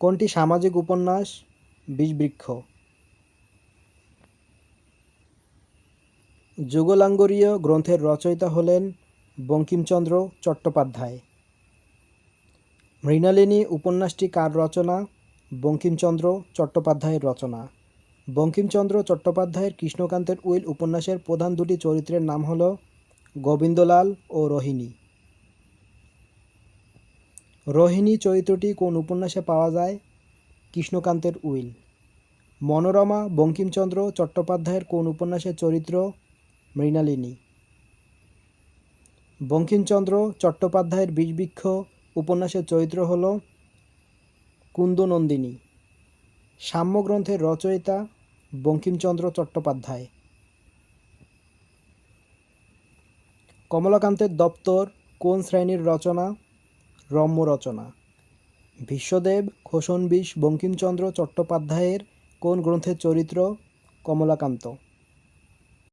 কোনটি সামাজিক উপন্যাস? বিষবৃক্ষ। যুগলাঙ্গরীয় গ্রন্থের রচয়িতা হলেন বঙ্কিমচন্দ্র চট্টোপাধ্যায়। মৃণালিনী উপন্যাসটি কার রচনা? বঙ্কিমচন্দ্র চট্টোপাধ্যায়ের রচনা। বঙ্কিমচন্দ্র চট্টোপাধ্যায়ের কৃষ্ণকান্তের উইল উপন্যাসের প্রধান দুটি চরিত্রের নাম হল গোবিন্দলাল ও রোহিণী। রোহিণী চরিত্রটি কোন উপন্যাসে পাওয়া যায়? কৃষ্ণকান্তের উইল। মনোরমা, বঙ্কিমচন্দ্র চট্টোপাধ্যায়ের কোন উপন্যাসের চরিত্র? মৃণালিনী। বঙ্কিমচন্দ্র চট্টোপাধ্যায়ের বিষবৃক্ষ উপন্যাসের চরিত্র হল কুন্দনন্দিনী। সাম্যগ্রন্থের রচয়িতা বঙ্কিমচন্দ্র চট্টোপাধ্যায়। কমলাকান্তের দপ্তর কোন শ্রেণির রচনা? রম্য রচনা বিশ্বদেব খোসনবিশ বঙ্কিমচন্দ্র চট্টোপাধ্যায়ের কোন গ্রন্থের চরিত্র কমলাকান্ত?